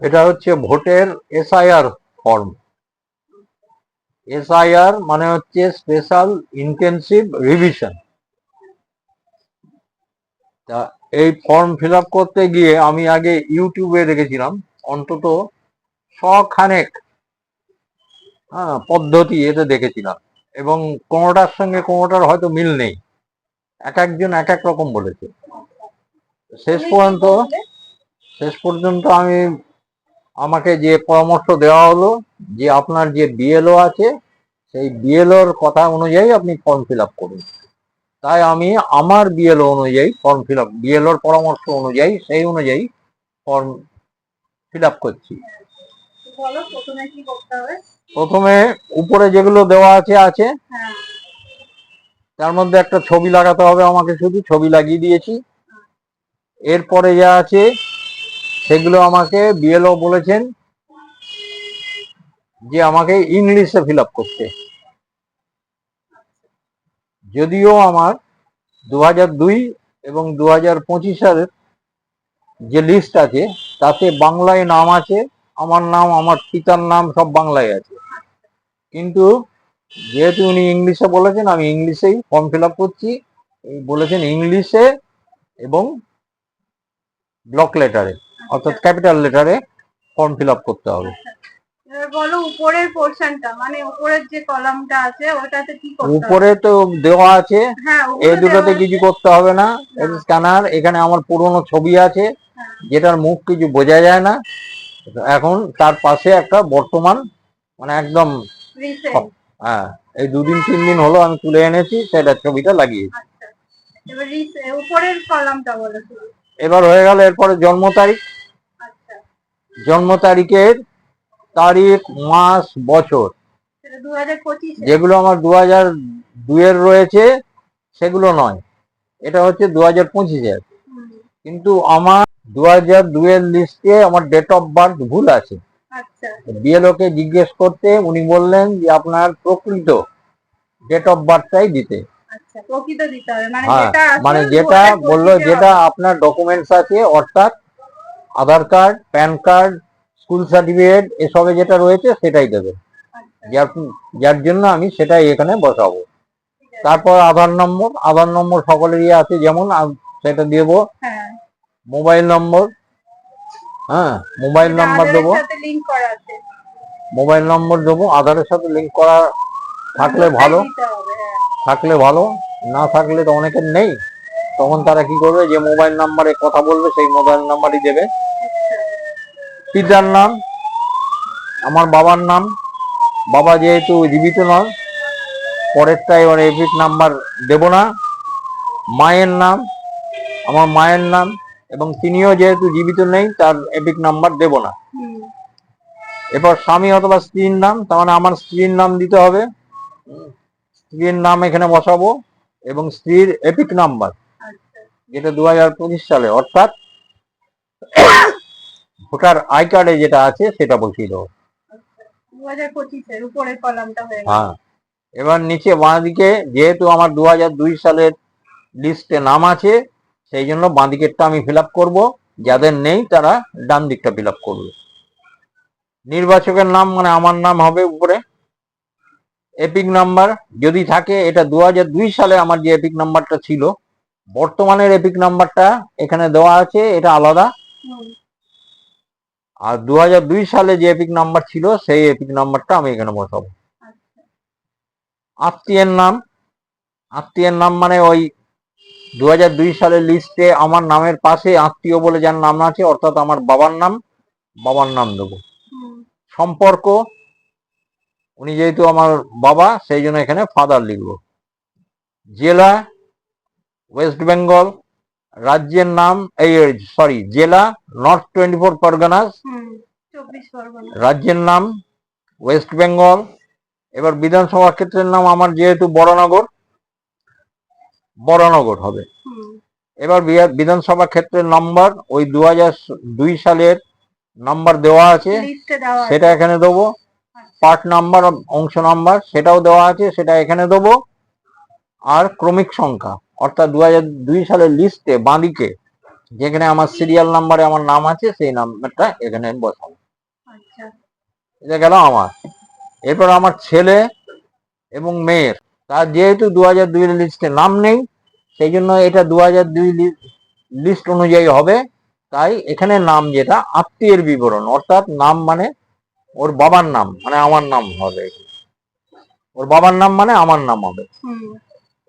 এটা হচ্ছে ভোটের এসআইআর ফর্ম এসআইআর মানে হচ্ছে স্পেশাল ইন্টেন্সিভ রিভিশন তা এই ফর্ম ফিল করতে গিয়ে আমি আগে ইউটিউবে দেখেছিলাম অন্তত শখানেক হ্যাঁ পদ্ধতি এতে দেখেছিলাম। এবং কোনোটার সঙ্গে কোনোটার হয়তো মিল নেই। এক একজন এক এক রকম বলেছে। শেষ পর্যন্ত? শেষ পর্যন্ত আমি আমাকে যে পরামর্শ দেওয়া হলো যে আপনার যে বিএলও আছে সেই বিএলওর কথা অনুযায়ী আপনি ফর্ম ফিল আপ করুন। তাই আমি আমার বিএলও অনুযায়ী ফর্ম ফিল আপ বিএলওর পরামর্শ অনুযায়ী সেই অনুযায়ী ফর্ম ফিল আপ করছি। প্রথমে উপরে যেগুলো দেওয়া আছে আছে। হ্যাঁ। তার মধ্যে একটা ছবি লাগাতে হবে আমাকে শুধু ছবি লাগিয়ে দিয়েছি। এরপরে যা আছে সেগুলো আমাকে বিএলও বলেছেন যে আমাকে ইংলিশে ফিল করতে। যদিও আমার দু দুই এবং দু হাজার পঁচিশ সালের যে লিস্ট আছে, তাতে বাংলায় নাম আছে, আমার নাম, আমার পিতার নাম সব বাংলায় আছে। কিন্তু যেহেতু উনি ইংলিশে বলেছেন, আমি ইংলিশেই ফর্ম ফিল করছি। বলেছেন ইংলিশে এবং ব্লক লেটারে অর্থাৎ ক্যাপিটাল লেটারে ফর্ম ফিল আপ করতে হবে। বলো উপরের পোর্শনটা মানে উপরের যে কলামটা আছে ওটাতে কি করতে উপরে তো দেওয়া আছে হ্যাঁ এই দুটোতে কিছু করতে হবে না। স্ক্যানার এখানে আমার পুরনো ছবি আছে হ্যাঁ। যেটার মুখ কিছু বোঝা যায় না। এখন তার পাশে একটা বর্তমান মানে একদম হ্যাঁ এই দুদিন তিন দিন হলো আমি তুলে এনেছি সেটা ছবিটা লাগিয়েছি। আচ্ছা এবার উপরের কলামটা বলো। এবার হয়ে গেল এরপরে জন্ম তারিখ জন্ম তারিখের তারিখ মাস বছর। যেগুলো আমার দু হাজার দুইয়ের রয়েছে সেগুলো নয়। এটা হচ্ছে দু হাজার পঁচিশের কিন্তু আমার দু হাজার দুইয়ের লিস্টে আমার ডেট অফ বার্থ ভুল আছে। আচ্ছা। বিএলও জিজ্ঞেস করতে উনি বললেন যে আপনার প্রকৃত ডেট অফ বার্থটাই দিতে। আচ্ছা প্রকৃত দিতে হবে। মানে হ্যাঁ যেটা মানে যেটা বলল যেটা আপনার ডকুমেন্টস আছে অর্থাৎ Aadhaar card PAN card school certificate এসবে যেটা রয়েছে সেটাই দেবে। আচ্ছা, যার যার জন্য আমি সেটাই এখানে বসাবো। তারপর আধার নম্বর আধার নম্বর সকলেরই আছে যেমন সেটা দেবো। হ্যাঁ। মোবাইল নম্বর হ্যাঁ মোবাইল নাম্বার দেবো। মোবাইল নম্বর দেবো আধারের সাথে লিঙ্ক করা থাকলে ভালো। হ্যাঁ। থাকলে ভালো না থাকলে তো অনেকের নেই। তখন তারা কি করবে? যে মোবাইল নাম্বারে কথা বলবে সেই মোবাইল নাম্বারই দেবে। আচ্ছা, পিতার নাম আমার বাবার নাম। বাবা যেহেতু জীবিত নয় পরেরটা এবার এপিক নাম্বার দেব না। মায়ের নাম আমার মায়ের নাম এবং তিনিও যেহেতু জীবিত নেই তার এপিক নাম্বার দেব না। এরপর স্বামী অথবা স্ত্রীর নাম তার মানে আমার স্ত্রীর নাম দিতে হবে। স্ত্রীর নাম এখানে বসাবো এবং স্ত্রীর এপিক নাম্বার যেটা দু হাজার পঁচিশ সালে অর্থাৎ ভোটার আই কার্ডে যেটা আছে সেটা বসিয়ে দেবো। হ্যাঁ এবার নিচে বাঁ দিকে যেহেতু আমার দু দুই সালের লিস্টে নাম আছে সেই জন্য বাঁ দিকেরটা আমি ফিল আপ করব। যাদের নেই তারা ডান দিকটা ফিল আপ করবে। নির্বাচকের নাম মানে আমার নাম হবে উপরে। এপিক নাম্বার যদি থাকে এটা দু দুই সালে আমার যে এপিক নাম্বারটা ছিল বর্তমানের এপিক নাম্বারটা এখানে দেওয়া আছে এটা আলাদা। আর দু সালে যে এপিক নাম্বার ছিল সেই এপিক নাম্বারটা আমি এখানে বসাবো। আচ্ছা, আত্মীয়ের নাম আত্মীয়ের নাম মানে ওই দু দুই সালের লিস্টে আমার নামের পাশে আত্মীয় বলে যার নাম আছে অর্থাৎ আমার বাবার নাম বাবার নাম দেবো। সম্পর্ক উনি যেহেতু আমার বাবা সেই জন্য এখানে ফাদার লিখব। জেলা ওয়েস্ট বেঙ্গল রাজ্যের নাম এই সরি জেলা নর্থ টোয়েন্টি ফোর পরগনাস রাজ্যের নাম ওয়েস্ট বেঙ্গল এবার বিধানসভা ক্ষেত্রের নাম আমার যেহেতু বড়নগর বড়নগর হবে। এবার বিধানসভা ক্ষেত্রের নাম্বার ওই দু দুই সালের নাম্বার দেওয়া আছে দেওয়া আছে। সেটা এখানে দেবো। পার্ট নাম্বার অংশ নাম্বার সেটাও দেওয়া আছে সেটা এখানে দেবো। আর ক্রমিক সংখ্যা। অর্থাৎ দু দুই সালের লিস্টে বাঁদিকে যেখানে আমার সিরিয়াল নাম্বারে আমার নাম আছে সেই নাম্বারটা এখানে বসাবো। আচ্ছা। এটা গেল আমার। এরপর আমার ছেলে এবং মেয়ের তার যেহেতু দু হাজার দুই লিস্টে নাম নেই সেই জন্য এটা দু হাজার দুই লিস্ট অনুযায়ী হবে। তাই এখানে নাম যেটা আত্মীয়ের বিবরণ অর্থাৎ নাম মানে ওর বাবার নাম মানে আমার নাম হবে। ওর বাবার নাম মানে আমার নাম হবে।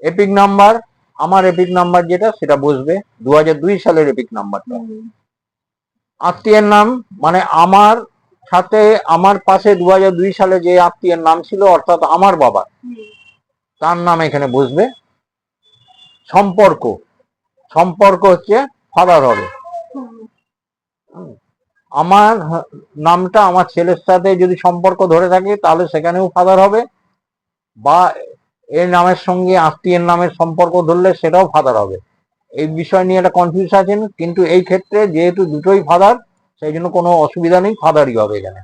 এপিক নাম্বার আমার এপিক নাম্বার যেটা সেটা বসবে দু সালের এপিক নাম্বারটা আত্মীয়ের নাম মানে আমার সাথে আমার পাশে দু দুই সালে যে আত্মীয়ের নাম ছিল অর্থাৎ আমার বাবা তার নাম এখানে বসবে সম্পর্ক। সম্পর্ক হচ্ছে ফাদার হবে। আমার নামটা আমার ছেলের সাথে যদি সম্পর্ক ধরে থাকে তাহলে সেখানেও ফাদার হবে। বা এর নামের সঙ্গে আত্মীয়ের নামের সম্পর্ক ধরলে সেটাও ফাদার হবে। এই বিষয় নিয়ে একটা কনফিউজ আছেন কিন্তু এই ক্ষেত্রে যেহেতু দুটোই ফাদার সেই জন্য কোনো অসুবিধা নেই ফাদারই হবে এখানে।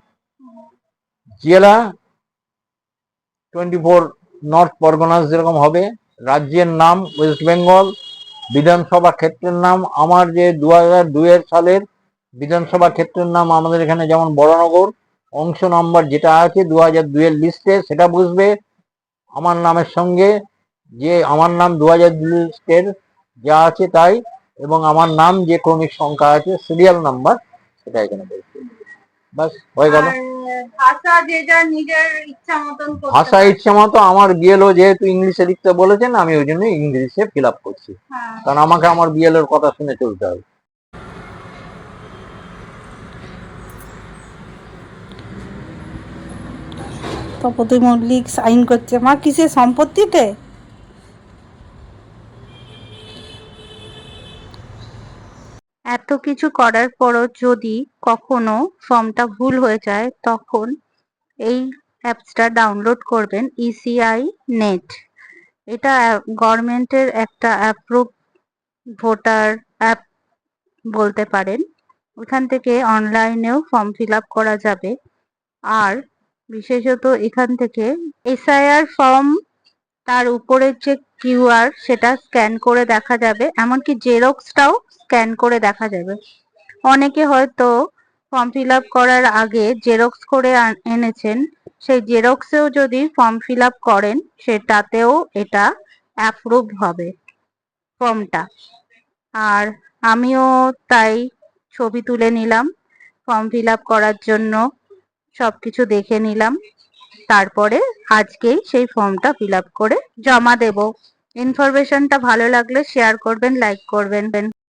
জেলা টোয়েন্টি ফোর নর্থ পরগনাস যেরকম হবে, রাজ্যের নাম ওয়েস্ট বেঙ্গল বিধানসভা ক্ষেত্রের নাম আমার যে দু হাজার দুইয়ের সালের বিধানসভা ক্ষেত্রের নাম আমাদের এখানে যেমন বড়নগর, অংশ নাম্বার যেটা আছে দু হাজার দুইয়ের লিস্টে সেটা বুঝবে। আমার নামের সঙ্গে যে আমার নাম দু হাজার লিস্টের যা আছে তাই এবং আমার নাম যে ক্রমিক সংখ্যা আছে সিরিয়াল নাম্বার সেটা এখানে বাস হয়ে গেল। ভাষা যে যার নিজের ইচ্ছা মতন ভাষা। ইচ্ছে মতো আমার বিএলও যেহেতু ইংলিশে লিখতে বলেছেন আমি ওই জন্য ইংলিশে ফিল আপ করছি। হ্যাঁ। কারণ আমাকে আমার বিএলওর কথা শুনে চলতে হবে। তপতি মল্লিক সাইন করছে। মা কিসের সম্পত্তিতে? এত কিছু করার পরও যদি কখনো ফর্মটা ভুল হয়ে যায়, তখন এই অ্যাপসটা ডাউনলোড করবেন E ইসিআই নেট এটা গভর্নমেন্টের একটা অ্যাপ্রুভ ভোটার অ্যাপ বলতে পারেন। ওখান থেকে অনলাইনেও ফর্ম ফিল আপ করা যাবে। আর বিশেষত এখান থেকে এসআইআর ফর্ম তার উপরের যে কিউআর সেটা স্ক্যান করে দেখা যাবে, এমনকি জেরক্সটাও স্ক্যান করে দেখা যাবে। অনেকে হয়তো ফর্ম ফিল আপ করার আগে জেরক্স করে এনেছেন, সেই জেরক্সেও যদি ফর্ম ফিল আপ করেন, সেটাতেও এটা অ্যাপ্রুভ হবে ফর্মটা। আর আমিও তাই ছবি তুলে নিলাম, ফর্ম ফিল আপ করার জন্য। সবকিছু দেখে নিলাম। তারপরে আজকেই সেই ফর্মটা ফিল করে জমা দেব। ইনফরমেশনটা ভালো লাগলে শেয়ার করবেন, লাইক করবেন।